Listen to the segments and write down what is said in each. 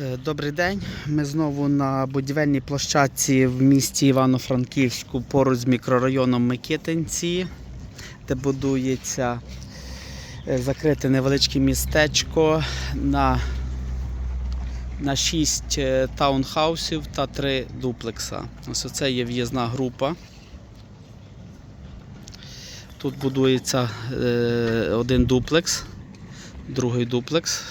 Е, Добрий день. Ми знову на будівельній площадці в місті Івано-Франківську поруч з мікрорайоном Микитинці, де будується е, закрите невеличке містечко на, на 6 таунхаусів та 3 дуплекса. Ось це є в'їзна група. Тут будується е, один дуплекс, другий дуплекс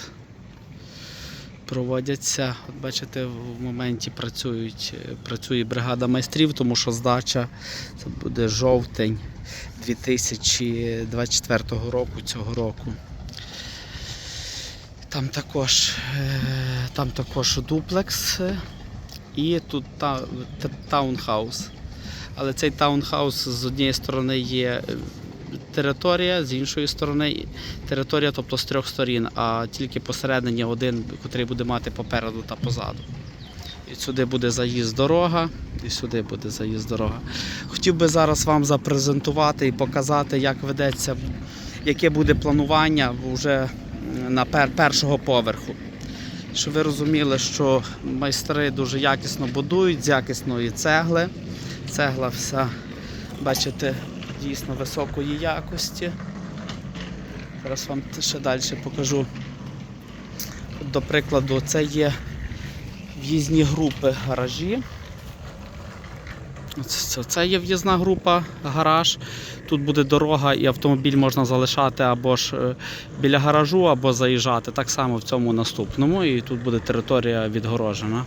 проводяться. От бачите, в моменті працюють, е, працює бригада майстрів, тому що здача це буде жовтень 2024 року цього року. Там також, е, там також дуплекс е, і тут та, та- таунхаус. Але цей таунхаус з однієї сторони є територія, з іншої сторони територія, тобто з трьох сторін, а тільки посередині один, який буде мати попереду та позаду. І сюди буде заїзд дорога, і сюди буде заїзд дорога. Хотів би зараз вам запрезентувати і показати, як ведеться, яке буде планування вже на пер- першого поверху. Щоб ви розуміли, що майстри дуже якісно будують з якісної цегли. Цегла вся, бачите, дійсно високої якості. Зараз вам ще далі покажу. До прикладу, це є в'їзні групи гаражі. Це, є в'їзна група гараж. Тут буде дорога і автомобіль можна залишати або ж е, біля гаражу, або заїжджати. Так само в цьому наступному. І тут буде територія відгорожена.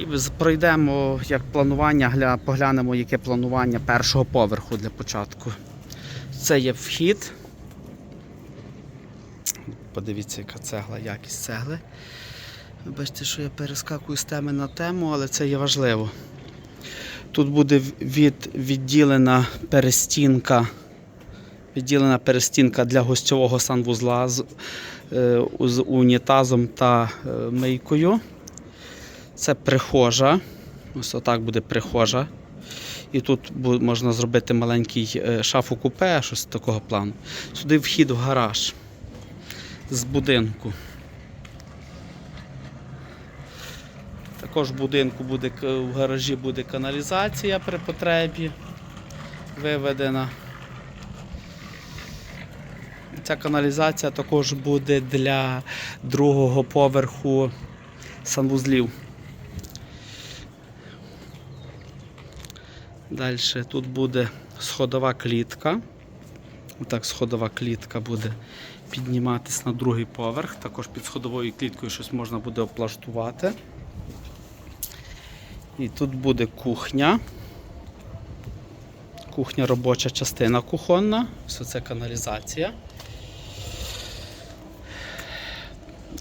І пройдемо як планування, гля- поглянемо, яке планування першого поверху для початку. Це є вхід. Подивіться, яка цегла, якість цегли. Бачите, що я перескакую з теми на тему, але це є важливо. Тут буде від, відділена перестінка, відділена перестінка для гостьового санвузла з, е, з унітазом та е, мийкою. Це прихожа. Ось отак буде прихожа. І тут можна зробити маленький е, шафу купе, щось такого плану. Сюди вхід в гараж з будинку. Також в будинку буде в гаражі буде каналізація при потребі виведена. Ця каналізація також буде для другого поверху санвузлів. Далі тут буде сходова клітка. Так, сходова клітка буде підніматись на другий поверх. Також під сходовою кліткою щось можна буде облаштувати. І тут буде кухня. Кухня робоча частина кухонна. Все це каналізація.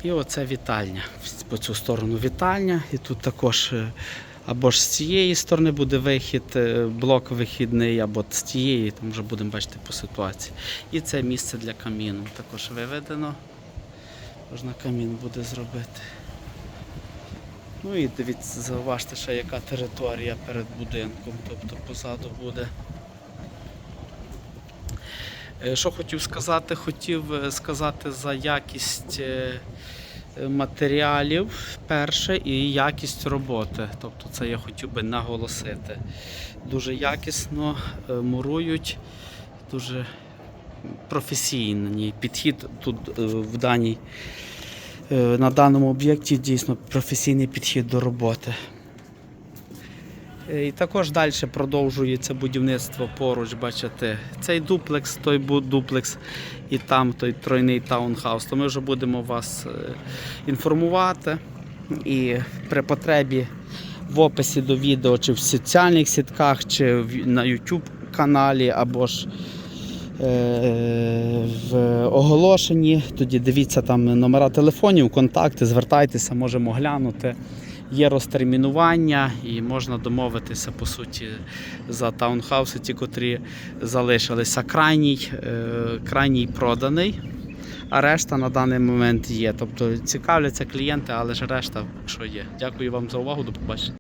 І оце вітальня. По цю сторону вітальня. І тут також е, або ж з цієї сторони буде вихід, е, блок вихідний, або з тієї, там вже будемо бачити по ситуації. І це місце для каміну також виведено. Можна камін буде зробити. Ну і дивіться, зауважте, ще яка територія перед будинком, тобто позаду буде. Е, Що хотів сказати? Хотів е, сказати за якість матеріалів перше і якість роботи. Тобто це я хотів би наголосити. Дуже якісно е, мурують, дуже професійний підхід тут е, в даній, е, на даному об'єкті дійсно професійний підхід до роботи. Е, І також далі продовжується будівництво поруч, бачите, цей дуплекс, той дуплекс і там той тройний таунхаус. То ми вже будемо вас е, інформувати. І при потребі в описі до відео, чи в соціальних сітках, чи на YouTube каналі, або ж е, в оголошенні. Тоді дивіться там номера телефонів, контакти, звертайтеся, можемо глянути. Є розтермінування і можна домовитися по суті за таунхауси, ті, котрі залишилися. Крайній, е, крайній проданий, а решта на даний момент є. Тобто цікавляться клієнти, але ж решта, що є. Дякую вам за увагу, до побачення.